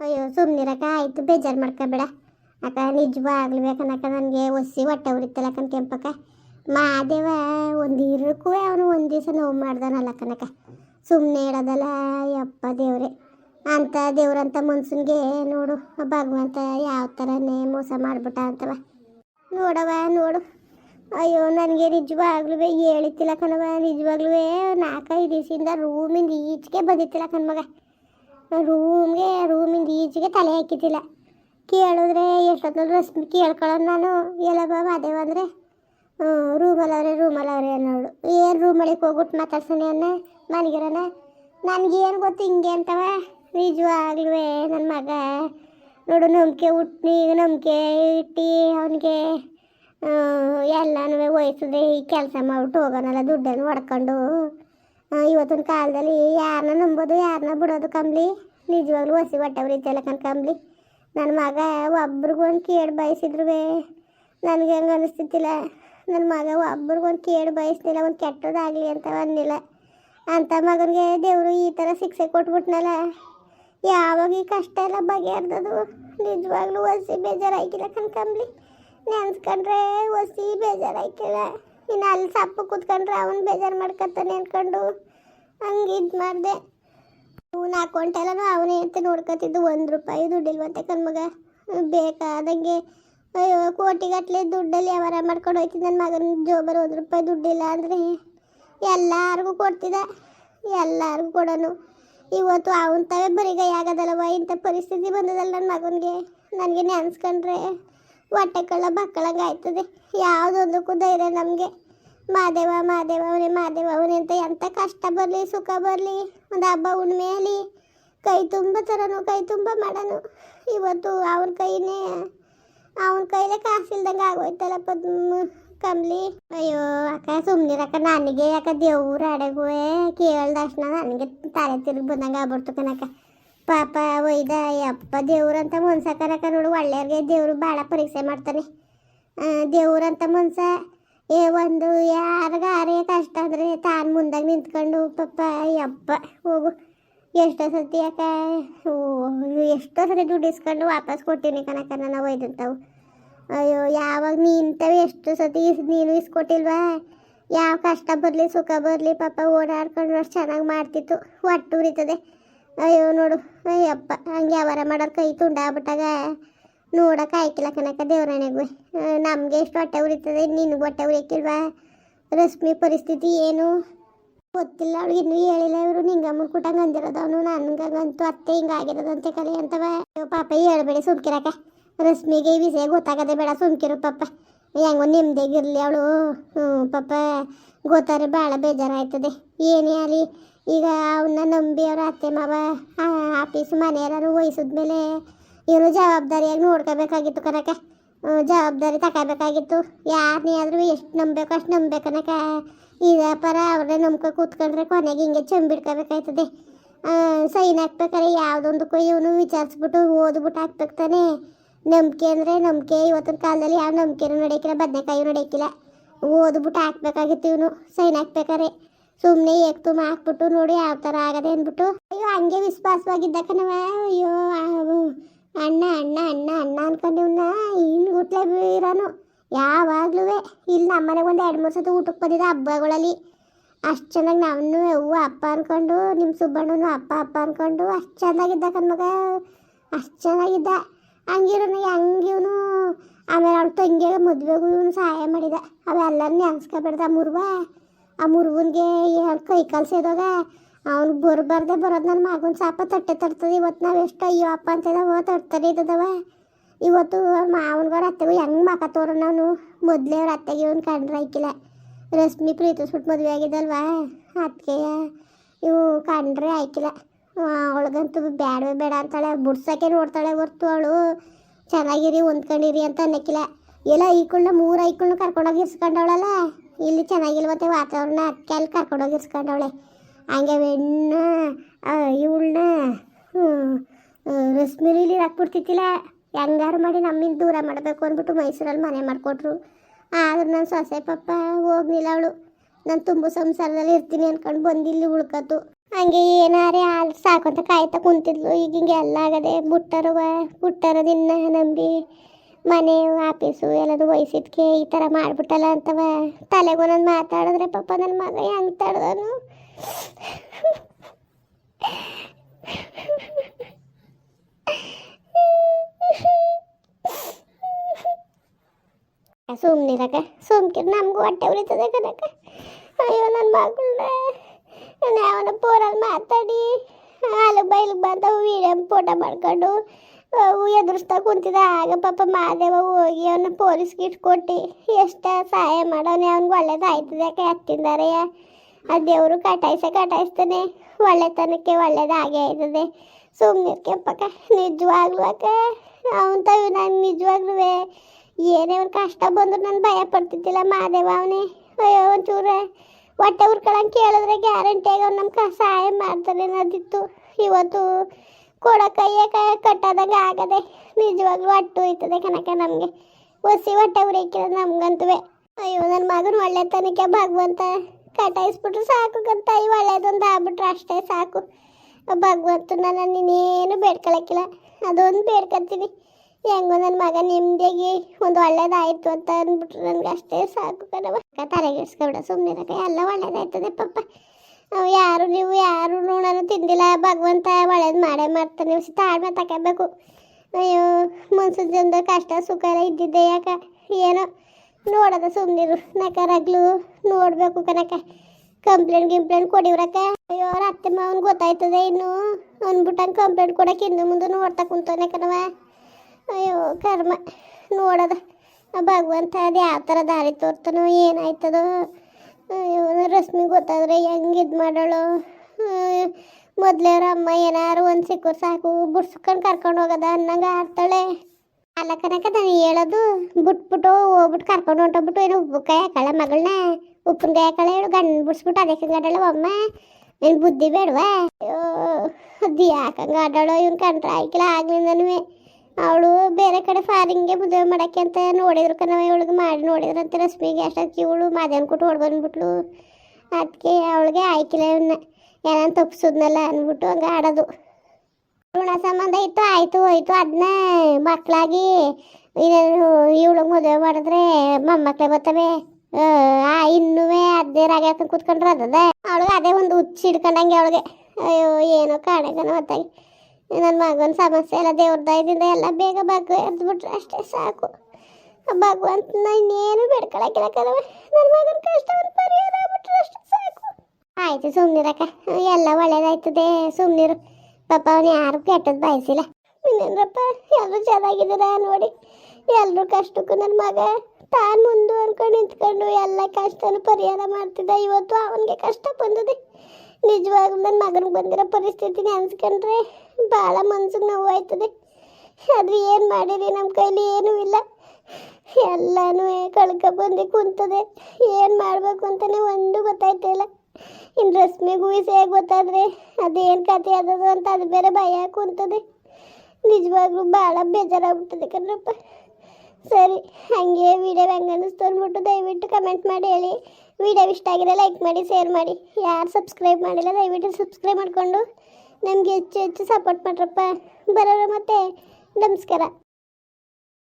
ಅಯ್ಯೋ ಸುಮ್ಮನಿರಕ್ಕ ಆಯ್ತು, ಬೇಜಾರು ಮಾಡ್ಕೋಬೇಡ. ಅಕ್ಕ, ನಿಜವಾಗ್ಲೂ ಬೇಕನ್ನಕ್ಕ ನನಗೆ ಒಸಿ ಹೊಟ್ಟೆ ಉರಿತಲ್ಲ ಅಕ್ಕನ ಕೆಂಪಕ್ಕ. ಮಾದೇವ ಒಂದು ಇರಕ್ಕೂ ಅವನು ಒಂದು ದಿವಸ ನೋವು ಮಾಡ್ದಾನಲ್ಲ ಕನಕ ಸುಮ್ಮನೆ ಇಡೋದಲ್ಲ ಯಪ್ಪ ದೇವ್ರೆ. ಅಂತ ದೇವ್ರಂತ ಮನ್ಸನ್ಗೆ ನೋಡು, ಭಗವಂತ ಯಾವ ಥರನೇ ಮೋಸ ಮಾಡಿಬಿಟ್ಟ ಅಂತವ. ನೋಡವ ನೋಡು. ಅಯ್ಯೋ, ನನಗೆ ನಿಜವಾಗ್ಲೂ ಹೇಳಿತಿಲ್ಲ ಕಣವ ನಿಜವಾಗ್ಲೂ ನಾಲ್ಕೈದು ದಿವಸದಿಂದ ರೂಮಿಂದ ಈಚೆಗೆ ಬಂದಿತ್ತಿಲ್ಲ ಕಣ್ಮಗ ರೂಮ್ಗೆ, ರೂಮಿಂದ ಈಜಿಗೆ ತಲೆ ಹಾಕಿದ್ದಿಲ್ಲ. ಕೇಳಿದ್ರೆ ಎಷ್ಟೊತ್ತಲ್ಲಿ ರಶ್ಮಿ ಕೇಳ್ಕೊಳ್ಳೋದು ನಾನು? ಎಲ್ಲ ಬಾಬಾ ಅದೇವ ಅಂದರೆ ರೂಮಲ್ಲವ್ರೆ ರೂಮಲ್ಲವ್ರೆ, ಅನ್ನೋಳು. ಏನು ರೂಮಳಿಗೆ ಹೋಗ್ಬಿಟ್ಟು ಮಾತಾಡ್ಸೋಣ ಅನ್ನ ಮನೆಗಿರೋಣ ನನಗೇನು ಗೊತ್ತು, ಹಿಂಗೆ ಅಂತವ. ನಿಜವಾಗ್ಲೂ ನನ್ನ ಮಗ. ನೋಡು, ನಂಬಿಕೆ ಹುಟ್ಟಿ ನಂಬಿಕೆ ಇಟ್ಟು ಅವನಿಗೆ. ಎಲ್ಲನೂ ವಹಿಸಿದ್ರೆ ಈ ಕೆಲಸ ಮಾಡ್ಬಿಟ್ಟು ಹೋಗೋಣಲ್ಲ, ದುಡ್ಡನ್ನು ಹೊಡ್ಕೊಂಡು. ಇವತ್ತಿನ ಕಾಲದಲ್ಲಿ ಯಾರನ್ನ ನಂಬೋದು, ಯಾರನ್ನ ಬಿಡೋದು ಕಂಬ್ಲಿ ನಿಜವಾಗ್ಲೂ ಹಸಿ ಹೊಟ್ಟೆ ಉರಿತಲ್ಲ ಕನ್ ಕಂಬ್ಲಿ ನನ್ನ ಮಗ ಒಬ್ರಿಗೊಂದು ಕೇಡು ಬಯಸಿದ್ರು ನನಗೆ ಹಂಗೆ ಅನಿಸ್ತಿತ್ತಿಲ್ಲ. ನನ್ನ ಮಗ ಒಬ್ರಿಗೊಂದು ಕೇಡು ಬಯಸ್ತಿಲ್ಲ, ಒಂದು ಕೆಟ್ಟದಾಗಲಿ ಅಂತ ಬಂದಿಲ್ಲ ಅಂಥ ಮಗನಿಗೆ ದೇವರು ಈ ಥರ ಶಿಕ್ಷೆ ಕೊಟ್ಬಿಟ್ನಲ್ಲ. ಯಾವಾಗ ಈ ಕಷ್ಟ ಎಲ್ಲ ಬಗೆಹರ್ದದು? ನಿಜವಾಗ್ಲೂ ಒಸಿ ಬೇಜಾರಾಗಿಲ್ಲ ಕಣ್ಕಂಬ್ಲಿ ನೆನ್ಸ್ಕೊಂಡ್ರೆ ಒಸಿ ಬೇಜಾರಾಯ್ತಿಲ್ಲ. ಇನ್ನು ಅಲ್ಲಿ ಸಪ್ಪು ಕೂತ್ಕೊಂಡ್ರೆ ಅವನು ಬೇಜಾರು ಮಾಡ್ಕೊತಾನೆ ಅನ್ಕೊಂಡು ಹಂಗೆ ಇದು ಮಾಡಿದೆ. ಅವ್ನ ಅಕೌಂಟೆಲ್ಲನೂ ಅವನೇ ಅಂತ ನೋಡ್ಕೊತಿದ್ದು. ಒಂದು ರೂಪಾಯಿ ದುಡ್ಡಿಲ್ವಂತೆ ಕಣ್ಮಗ ಬೇಕಾದಂಗೆ. ಅಯ್ಯೋ ಕೋಟಿಗಟ್ಟಲೆ ದುಡ್ಡಲ್ಲಿ ವ್ಯವಹಾರ ಮಾಡ್ಕೊಂಡು ಹೋಯ್ತಿದ್ದ ನನ್ನ ಮಗನ. ಜೋಬರ್ ಒಂದು ರೂಪಾಯಿ ದುಡ್ಡಿಲ್ಲ ಅಂದರೆ ಎಲ್ಲರಿಗೂ ಕೊಡ್ತಿದ್ದ ಎಲ್ಲರಿಗೂ ಕೊಡೋನು. ಇವತ್ತು ಅವನ ತಾವೇ ಬರಿಗೈ ಆಗೋದಲ್ಲವ ಇಂಥ ಪರಿಸ್ಥಿತಿ ಬಂದದಲ್ಲ ನನ್ನ ಮಗನಿಗೆ. ನನಗೆ ನೆನ್ಸ್ಕೊಂಡ್ರೆ. ಹೊಟ್ಟೆ ಕಳ್ಳ ಬಕ್ಕಳಂಗೆ ಯಾವುದೊಂದಕ್ಕೂ ಧೈರ್ಯ ನಮಗೆ. ಮಾದೇವ ಮಾದೇವ ಅವನೇ ಮಾದೇವ ಅವನೇ ಅಂತ ಎಂಥ ಕಷ್ಟ ಬರಲಿ, ಸುಖ ಬರಲಿ, ಒಂದು ಹಬ್ಬ ಆಗಲಿ ಕೈ ತುಂಬ ತರನು, ಕೈ ತುಂಬ ಮಾಡೋನು. ಇವತ್ತು ಅವನ ಕೈನೇ, ಅವನ ಕೈಲೇ ಕಾಸಿಲ್ದಂಗೆ ಆಗೋಯ್ತಲ್ಲ ಪದ್ಮ, ಕಮ್ಲಿ. ಅಯ್ಯೋ, ಅಕ್ಕ ಸುಮ್ಮನಿರಕ್ಕ ನನಗೆ ಯಾಕ ದೇವ್ರ ಅಡಗುವೆ ಕೇಳ್ದಷ್ಟ ನನಗೆ ತಲೆ ತಿರುಗಿ ಬಂದಂಗೆ ಆಗ್ಬಿಡ್ತು ಕನಕ ಪಾಪ ಒಯ್ದ ಯಪ್ಪ ದೇವ್ರಂತ ಮನ್ಸಕರಕ ನೋಡು ಒಳ್ಳೆಯವ್ರಿಗೆ ದೇವರು ಭಾಳ ಪರೀಕ್ಷೆ ಮಾಡ್ತಾನೆ. ದೇವ್ರಂತ ಮನ್ಸ ಏ ಒಂದು ಯಾರಿಗಾರೇ ಕಷ್ಟ ಅಂದರೆ ತಾನು ಮುಂದಾಗ ನಿಂತ್ಕೊಂಡು ಪಾಪ ಯಪ್ಪ ಹೋಗು. ಎಷ್ಟೋ ಸತಿ ಯಾಕ ಓ, ಎಷ್ಟೋ ಸತಿ ದುಡ್ಡು ಇಸ್ಕೊಂಡು ವಾಪಸ್ ಕೊಟ್ಟಿನಿ ಕನಕ ನಾನು ಒಯ್ದಂಥವು ಅಯ್ಯೋ ಯಾವಾಗ ನಿಂತವೆ ಎಷ್ಟು ಸತಿ ನೀನು ಇಸ್ಕೊಟ್ಟಿಲ್ವಾ? ಯಾವ ಕಷ್ಟ ಬರಲಿ ಸುಖ ಬರಲಿ ಪಾಪ ಓಡಾಡ್ಕೊಂಡು ಅಷ್ಟು ಚೆನ್ನಾಗಿ ಮಾಡ್ತಿತ್ತು ಒಟ್ಟು ಉರಿತದೆ. ಅಯ್ಯೋ ನೋಡು, ಅಯ್ಯಪ್ಪ, ಹಂಗೆ ವ್ಯವಹಾರ ಮಾಡೋರು ಕೈ ತುಂಡಾಗ್ಬಿಟ್ಟಾಗ ನೋಡೋಕೆ ಆಯ್ಕಿಲ್ಲ ಕನಕ ದೇವರಾಣೆಗೂ ನಮಗೆ ಎಷ್ಟು ಹೊಟ್ಟೆ ಉರಿತದೆ, ನಿನಗೆ ಹೊಟ್ಟೆ ಉರಿಯಕ್ಕಿಲ್ವಾ ರಶ್ಮಿ ಪರಿಸ್ಥಿತಿ ಏನು? ಗೊತ್ತಿಲ್ಲ ಅವ್ಳಿಗೆ ಇನ್ನೂ ಹೇಳಿಲ್ಲ, ಇವರು ನಿಂಗಮ್ಮನ ಕುಟಂಗೆ ಅಂದಿರೋದು ಅವನು ನನಗಂತೂ ಅತ್ತೆ ಹಿಂಗೆ ಆಗಿರೋದಂತೆ ಕಲೆ ಅಂತವ. ಅಯ್ಯೋ ಪಾಪ ಹೇಳ್ಬೇಡಿ ಸುಮ್ಕಿರಕ ರಶ್ಮಿಗೆ ಈ ವಿಷಯ ಗೊತ್ತಾಗದೆ ಬೇಡ, ಸುಮ್ಕಿರು ಪಾಪ. ಹೆಂಗೋ ನೆಮ್ಮದಿಗಿರ್ಲಿ ಅವಳು. ಹ್ಞೂ ಪಾಪ ಗೊತ್ತಾರೆ ಭಾಳ ಬೇಜಾರಾಯ್ತದೆ. ಏನೇ ಆಗಲಿ ಈಗ ಅವನ್ನ ನಂಬಿ ಅವ್ರ ಅತ್ತೆ ಮಾವ ಆಫೀಸ್ ಮನೆಯವರು ವಹಿಸಿದ್ಮೇಲೆ ಇವನು ಜವಾಬ್ದಾರಿಯಾಗಿ ನೋಡ್ಕೋಬೇಕಾಗಿತ್ತು ಕನಕ ಜವಾಬ್ದಾರಿ ತಗೋಬೇಕಾಗಿತ್ತು. ಯಾರನ್ನೇ ಆದರೂ ಎಷ್ಟು ನಂಬಬೇಕು ಅಷ್ಟು ನಂಬಬೇಕನಕ ಈಗ ಪರ ಅವ್ರನ್ನೇ ನಂಬ್ಕೊ ಕೂತ್ಕೊಂಡ್ರೆ ಕೊನೆಗೆ ಹಿಂಗೆ ಚಂಬಿಡ್ಕೋಬೇಕಾಯ್ತದೆ ಸೈನ್ ಹಾಕ್ಬೇಕಾರೆ ಯಾವುದೊಂದಕ್ಕೂ ಇವನು ವಿಚಾರಿಸ್ಬಿಟ್ಟು ಓದ್ಬಿಟ್ಟು ಹಾಕ್ಬೇಕು ತಾನೆ. ನಂಬಿಕೆ ಅಂದರೆ ನಂಬಿಕೆ, ಇವತ್ತಿನ ಕಾಲದಲ್ಲಿ ಯಾವ ನಂಬಿಕೆನೂ ನಡೆಯಕ್ಕಿಲ್ಲ ಬದನೆಕಾಯಿ ನಡೆಯಕ್ಕಿಲ್ಲ ಓದ್ಬಿಟ್ಟು ಹಾಕ್ಬೇಕಾಗಿತ್ತು ಇವನು, ಸೈನ್ ಹಾಕ್ಬೇಕಾರೆ. ಸುಮ್ಮನೆ ಎಕ್ ತುಂಬ ಹಾಕ್ಬಿಟ್ಟು ನೋಡಿ ಯಾವ ತರ ಆಗದೆ ಅಂದ್ಬಿಟ್ಟು, ಅಯ್ಯೋ, ಹಂಗೆ ವಿಶ್ವಾಸವಾಗಿದ್ದ ಕಣವ ಅಯ್ಯೋ ಅಣ್ಣ ಅಣ್ಣ ಅಣ್ಣ ಅಣ್ಣ ಅನ್ಕೊಂಡಿವ್ನ ಇನ್ನು ಗುಟ್ಲೆ ಇರೋನು? ಯಾವಾಗ್ಲೂ ಇಲ್ಲಿ ನಮ್ಮನೆಗೆ ಒಂದು ಎರಡು ಮೂರು ಸತಿ ಊಟಕ್ಕೆ ಬಂದಿದ್ದ ಹಬ್ಬಗಳಲ್ಲಿ. ಅಷ್ಟು ಚೆನ್ನಾಗಿ ನಾನು ಅವ್ವ, ಅಪ್ಪ ಅನ್ಕೊಂಡು ನಿಮ್ಮ ಸುಬ್ಬಣ್ಣನು ಅಪ್ಪ ಅಪ್ಪ ಅನ್ಕೊಂಡು ಅಷ್ಟು ಚೆನ್ನಾಗಿದ್ದ ಕಣ್ಮಗ ಅಷ್ಟು ಚೆನ್ನಾಗಿದ್ದ. ಹಂಗಿರೋನು, ಹಂಗಿವನು? ಆಮೇಲೆ ಅವ್ರ ತಂಗಿಯಾಗ ಮದುವೆಗೂ ಇವನು ಸಹಾಯ ಮಾಡಿದ. ಅವೆಲ್ಲರೂ ನೆನ್ಸ್ಕೊಬಿಡ್ದ ಆ ಮುರ್ವ? ಆ ಮುರುಗನ್ಗೆ ಕೈ ಕಾಲು ಅವ್ನು ಬರಬಾರ್ದೆ ಬರೋದು ನನ್ನ ಮಗನ ಸಾಪ ತಟ್ಟೆ ತಡ್ತದೆ ಇವತ್ತು ನಾವು ಎಷ್ಟು ಅಯ್ಯೋ ಅಪ್ಪ ಅಂತಿದಾವ ತಡ್ತಾರೆ ಇದ್ದದವ. ಇವತ್ತು ಮಾವನ್ಗವ್ರ ಅತ್ತೆಗೂ ಹೆಂಗೆ ಮಕ ತೋರ ನಾನು ಮೊದಲೇ ಅವ್ರ ಅತ್ತೆಗೆ ಇವ್ನು ಕಂಡ್ರೆ ಹಾಕಿಲ್ಲ. ರಶ್ಮಿ ಸುಟ್ ಮದುವೆ ಆಗಿದ್ದಲ್ವಾ? ಅದಕ್ಕೆ ಇವು ಕಂಡ್ರೆ ಹಾಕಿಲ್ಲ. ಅವಳಿಗಂತೂ ಬೇಡವೇ ಬೇಡ ಅಂತಾಳೆ. ಬುಡ್ಸಕ್ಕೆ ನೋಡ್ತಾಳೆ ಹೊರ್ತು ಅವಳು. ಚೆನ್ನಾಗಿರಿ, ಹೊಂದ್ಕೊಂಡಿರಿ ಅಂತ ಅನ್ನಕ್ಕಿಲ್ಲ ಎಲ್ಲ ಐಕಳನ್ನ ಮೂರು ಐಕಳನ್ನ ಕರ್ಕೊಂಡೋಗಿ ಇರ್ಸ್ಕೊಂಡವಳಲ್ಲ ಇಲ್ಲಿ ಚೆನ್ನಾಗಿಲ್ವತ್ತೆ ವಾತಾವರಣ ಅದಕ್ಕೆ ಅಲ್ಲಿ ಕರ್ಕೊಂಡೋಗಿ ಇರ್ಸ್ಕೊಂಡವಳೆ. ಹಂಗೆ ಹೆಣ್ಣ ಇವಳನ್ನ ರಶ್ಮಿರಿಲಿ ಹಾಕ್ಬಿಡ್ತಿತ್ತಿಲ್ಲ ಹೆಂಗಾರು ಮಾಡಿ ನಮ್ಮಿಂದ ದೂರ ಮಾಡಬೇಕು ಅಂದ್ಬಿಟ್ಟು ಮೈಸೂರಲ್ಲಿ ಮನೆ ಮಾಡಿಕೊಟ್ರು. ಆದ್ರೆ ನನ್ನ ಸೊಸೆ ಪಪ್ಪ ಹೋಗ್ಲಿಲ್ಲ ಅವಳು. ನಾನು ತುಂಬ ಸಂಸಾರದಲ್ಲಿ ಇರ್ತೀನಿ ಅನ್ಕೊಂಡು ಬಂದು ಇಲ್ಲಿ ಉಳ್ಕತ್ತು ಹಂಗೆ ಏನಾರೇ ಹಾಲು ಅಂತ ಕಾಯ್ತಾ ಕುಂತಿದ್ಲು. ಈಗ ಹಿಂಗೆ ಎಲ್ಲ ಆಗದೆ ಬುಟ್ಟರವ ಬುಟ್ಟರದಿನ್ನ ನಂಬಿ ಮನೆ ಆಫೀಸು ಎಲ್ಲದು ವಯಸ್ಸಿದ್ಕೆ ಈ ಥರ ಮಾಡಿಬಿಟ್ಟಲ್ಲ ಅಂತವ ತಲೆಗೊಂದೊಂದು ಮಾತಾಡಿದ್ರೆ ಪಾಪ ನನ್ನ ಮಗ ಹೆಂಗೆ ತಡ್ದನು? ಸುಮ್ಮನಿರಕ ಸುಮ್ಕಿರ್ ನಮಗೂ ಹೊಟ್ಟೆ ಉರಿತದೆ ಕನಕ ಅಯ್ಯೋ ನನ್ನ ಮಗಳನ್ನ ಅವನ ಫೋನಲ್ಲಿ ಮಾತಾಡಿ, ಹಾಲು ಬೈಲಿಗೆ ಬಂದವು ವೀಡಿಯೋ ಫೋಟೋ ಮಾಡ್ಕೊಂಡು. ಎದುರಿಸ್ತಾ ಕುಂತಿದ್ದ. ಆಗ ಪಾಪ ಮಾದೇವ ಹೋಗಿ ಅವನ ಪೊಲೀಸ್ಗೆ ಇಟ್ಕೊಟ್ಟು, ಎಷ್ಟ ಸಹಾಯ ಮಾಡೋನೆ ಅವ್ನಿಗೆ ಒಳ್ಳೇದಾಯ್ತದೆ ಯಾಕೆ ಹತ್ತಿದ್ದಾರೆ ಆ ದೇವರು ಕಟಾಯಿಸ ಕಟಾಯಿಸ್ತಾನೆ, ಒಳ್ಳೆತನಕ್ಕೆ ಒಳ್ಳೇದಾಗೇ ಆಯ್ತದೆ ಸುಮ್ಮನೆ ಕೆಂಪಕ್ಕ ನಿಜವಾಗ್ಲೂ ಅಕ್ಕ ಅವನ್ ತಾವು ನಾನು ನಿಜವಾಗ್ಲೂ ಏನೇ ಅವ್ನ ಕಷ್ಟ ಬಂದ್ರು ನಾನು ಭಯ ಪಡ್ತಿದ್ದಿಲ್ಲ ಮಾದೇವ ಅವನೇ. ಅಯ್ಯೋ, ಒಂಚೂರು ಹೊಟ್ಟೆ ಉರ್ಕೊಳಂಗೆ ಕೇಳಿದ್ರೆ ಗ್ಯಾರಂಟಿಯಾಗಿ ಅವ್ನು ನಮ್ಗೆ ಸಹಾಯ ಮಾಡ್ತಾರೆ ಅನ್ನೋದಿತ್ತು. ಇವತ್ತು ಕೊಡೋ ಕೈಯ ಕೈ ಕಟ್ಟೋದಾಗ ಆಗದೆ ನಿಜವಾಗ್ಲೂ ಅಟ್ಟು ಹೋಯ್ತದೆ ಕನಕ ನಮಗೆ. ಒಸಿ ಹೊಟ್ಟೆ ಉರಿಕಿಲ್ಲ ನಮ್ಗಂತುವೆ. ಅಯ್ಯೋ ನನ್ನ ಮಗನ ಒಳ್ಳೆತನಕ್ಕೆ ಭಗವಂತ ಕಟಾಯಿಸ್ಬಿಟ್ರು ಸಾಕು ತಾಯಿ, ಒಳ್ಳೇದೊಂದು ಆಗ್ಬಿಟ್ರೆ ಅಷ್ಟೇ ಸಾಕು. ಭಗವಂತ ನನ್ನ ನೀನೇನು ಬೇಡ್ಕೊಳಕ್ಕಿಲ್ಲ. ಅದೊಂದು ಬೇಡ್ಕೊತೀನಿ. ಹೆಂಗೋ ನನ್ನ ಮಗ ನಿಮ್ದಾಗಿ ಒಂದು ಒಳ್ಳೇದಾಯ್ತು ಅಂತ ಅಂದ್ಬಿಟ್ರು ನನಗೆ ಅಷ್ಟೇ ಸಾಕು ಕಣವ ತಲೆಗೆಡ್ಸ್ಕೊಬಿಡ ಸುಮ್ಮನೆ ಎಲ್ಲ ಒಳ್ಳೇದಾಯ್ತದೆ ಪಾಪ ಅವ್ ಯಾರು ನೀವು ಯಾರು ಋಣನೂ ತಿಂದಿಲ್ಲ, ಭಗವಂತ ಒಳ್ಳೇದು ಮಾಡೇ ಮಾಡ್ತಾನೆ, ನೀವು ತಾಳ್ಮೆ ತಗೋಬೇಕು ಅಯ್ಯೋ ಮನ್ಸಿನ ಜನ್ದ ಕಷ್ಟ ಸುಖ ಎಲ್ಲ ಇದ್ದಿದ್ದೆ ಯಾಕ? ಏನೋ ನೋಡೋದ ಸುಮ್ಮನಿರು ನಕರಾಗ್ಲು ನೋಡಬೇಕು ಕನಕ ಕಂಪ್ಲೇಂಟ್ ಗಿಂಪ್ಲೇಂಟ್ ಕೊಡಿವ್ರಕ್ಕ. ಅಯ್ಯೋ, ಅವ್ರ ಅತ್ತೆ ಮಾವನ್ ಗೊತ್ತಾಯ್ತದೆ ಇನ್ನು. ಅಂದ್ಬಿಟ್ಟಂಗೆ ಕಂಪ್ಲೇಂಟ್ ಕೊಡಕ್ಕೆ ಹಿಂದೆ ಮುಂದೆ ನೋಡ್ತಾ ಕುಂತಾನೆ ಕಣವ ಅಯ್ಯೋ, ಕರ್ಮ. ನೋಡೋದ. ಭಗವಂತ ಅದು ಯಾವ ಥರ ದಾರಿ ತೋರ್ತಾನೋ, ಏನಾಯ್ತದೋ. ರಶ್ಮಿ ಗೊತ್ತಾದ್ರೆ ಹೆಂಗೆ ಇದು ಮಾಡೋಳು? ಮೊದಲೇ ಅಮ್ಮ ಏನಾರು ಒಂದು ಸಿಕ್ಕರು ಸಾಕು, ಬುಡ್ಸ್ಕೊಂಡು ಕರ್ಕೊಂಡು ಹೋಗೋದ ಅನ್ನಂಗ ಆಡ್ತಾಳೆ. ಅಲ್ಲ ಕನಕ, ನಾನು ಹೇಳೋದು ಬಿಟ್ಬಿಟ್ಟು ಹೋಗ್ಬಿಟ್ಟು ಕರ್ಕೊಂಡು ಹೊಂಟೋಗ್ಬಿಟ್ಟು ಏನು ಉಪ್ಪುಕಾಯಿ ಹಾಕಳ ಮಗಳನ್ನ ಉಪ್ಪಿನಕಾಯಿ ಹಾಕಳ ಹೇಳು, ಗಂಡ ಬಿಡ್ಸ್ಬಿಟ್ಟು ಅದಕ್ಕೆ ಗಂಡಳ ಅಮ್ಮ. ನಿನ್ ಬುದ್ಧಿ ಬೇಡವಾ? ಅಯ್ಯೋ ಅದು ಯಾಕಂಗೆ ಆಡಾಳೋ? ಇವ್ನು ಕಂಡ್ರೆ ಆಯ್ಕಿಲ್ಲ ಆಗ್ಲಿಂದನೂ ಅವಳು ಬೇರೆ ಕಡೆ ಫಾರಿಂಗೆ ಮದುವೆ ಮಾಡಕ್ಕೆ ಅಂತ ನೋಡಿದ್ರು ಕಣವ ಇವಳಿಗೆ ಮಾಡಿ ನೋಡಿದ್ರಂತೆ ರಶ್ಮಿಗೆ ಅಷ್ಟೊತ್ತಿಗೆ ಇವಳು ಮಾದೇವನ್ ಕೊಟ್ಟು ಹೊಡ್ ಬಂದ್ಬಿಟ್ಲು. ಅದಕ್ಕೆ ಅವಳಿಗೆ ಆಯ್ಕಿಲ್ಲ ಇವನ್ನ ಏನಾನ ತಪ್ಪಿಸಿದ್ನಲ್ಲ ಅಂದ್ಬಿಟ್ಟು ಹಂಗೆ ಆಡೋದು. ಋಣ ಸಂಬಂಧ ಇತ್ತು, ಆಯಿತು, ಹೋಯ್ತು. ಅದನ್ನ ಮಕ್ಕಳಾಗಿ ಇನ್ನೇನು ಇವಳು ಮದುವೆ ಮಾಡಿದ್ರೆ ಮೊಮ್ಮಕ್ಕಳೇ ಬರ್ತವೆ ಆ ಇನ್ನೂ ಅದೇ ರಾಗ ಹಾಕೊಂಡು ಕೂತ್ಕೊಂಡ್ರೆ ಅದದ. ಅವಳಿಗೆ ಅದೇ ಒಂದು ಹುಚ್ಚು ಹಿಡ್ಕೊಂಡಂಗೆ ಅವಳಿಗೆ. ಅಯ್ಯೋ, ಏನೋ ಕಾಣೆಗನ ಹೊತ್ತಾಗಿ ನನ್ನ ಮಗನ ಸಮಸ್ಯೆ ಎಲ್ಲ ದೇವ್ರ ದಯದಿಂದ ಎಲ್ಲ ಬೇಗ ಬಗ್ಗೆ ಎದ್ಬಿಟ್ರೆ ಅಷ್ಟೇ ಸಾಕು. ಭಗವಂತನ ಇನ್ನೇನು ಬೇಡ್ಕೊಳಕ್ಕಿಲ್ಲ ಕದವ ನನ್ನ ಮಗನ ಕಷ್ಟವನ್ನು ಪರಿಹಾರ ಆಗ್ಬಿಟ್ರೆ ಅಷ್ಟೇ ಸಾಕು. ಆಯ್ತು ಸುಮ್ಮನಿರಕ್ಕ ಎಲ್ಲ ಒಳ್ಳೇದಾಯ್ತದೆ ಸುಮ್ಮನಿರು ಪಾಪ ಅವನು ಯಾರು ಕೆಟ್ಟದ್ದು ಬಯಸಿಲ್ಲ. ಇನ್ನೇನಪ್ಪ ಎಲ್ಲರೂ ಚೆನ್ನಾಗಿದ್ದೀರ ನೋಡಿ. ಎಲ್ಲರೂ ಕಷ್ಟಕ್ಕೂ ನನ್ನ ಮಗ ತಾನು ಮುಂದೆ ನಿಂತ್ಕೊಂಡು ಎಲ್ಲ ಕಷ್ಟನೂ ಪರಿಹಾರ ಮಾಡ್ತಿದ್ದ ಇವತ್ತು ಅವನಿಗೆ ಕಷ್ಟ ಬಂದಿದೆ. ನಿಜವಾಗ್ಲೂ ನನ್ನ ಮಗನಿಗೆ ಬಂದಿರೋ ಪರಿಸ್ಥಿತಿ ನೆನೆಸ್ಕೊಂಡ್ರೆ ಭಾಳ ಮನ್ಸಿಗೆ ನೋವು ಆಯ್ತದೆ ಅದು ಏನು ಮಾಡಿರಿ ನಮ್ಮ ಕೈಲಿ ಏನೂ ಇಲ್ಲ. ಎಲ್ಲನೂ ಕಳ್ಕ ಬಂದು ಕುಂತದೆ. ಏನು ಮಾಡಬೇಕು ಅಂತಲೇ ಒಂದು ಗೊತ್ತಾಯ್ತಿಲ್ಲ. ಇನ್ನು ರಶ್ಮಿಗೂ ವಿಷಯ ಗೊತ್ತಾದ್ರೆ, ಅದೇನು ಕತೆ ಆದದು ಅಂತ ಅದು ಬೇರೆ ಭಯ ಕುಂತದೆ. ನಿಜವಾಗ್ಲೂ ಭಾಳ ಬೇಜಾರಾಗ್ಬಿಟ್ಟದೆ ಕಣ್ರಪ್ಪ ಸರಿ, ಹಾಗೆ ವಿಡಿಯೋ ಹೆಂಗೆ ಅನ್ನಿಸ್ತು ಅಂದ್ಬಿಟ್ಟು ದಯವಿಟ್ಟು ಕಮೆಂಟ್ ಮಾಡಿ ಹೇಳಿ. ವಿಡಿಯೋ ಇಷ್ಟ ಆಗಿದೆ ಲೈಕ್ ಮಾಡಿ, ಶೇರ್ ಮಾಡಿ. ಯಾರು ಸಬ್ಸ್ಕ್ರೈಬ್ ಮಾಡಿಲ್ಲ, ದಯವಿಟ್ಟು ಸಬ್ಸ್ಕ್ರೈಬ್ ಮಾಡಿಕೊಂಡು. ನಮಗೆ ಹೆಚ್ಚು ಹೆಚ್ಚು ಸಪೋರ್ಟ್ ಮಾಡ್ರಪ್ಪ. ಬರೋರು ಮತ್ತೆ, ನಮಸ್ಕಾರ.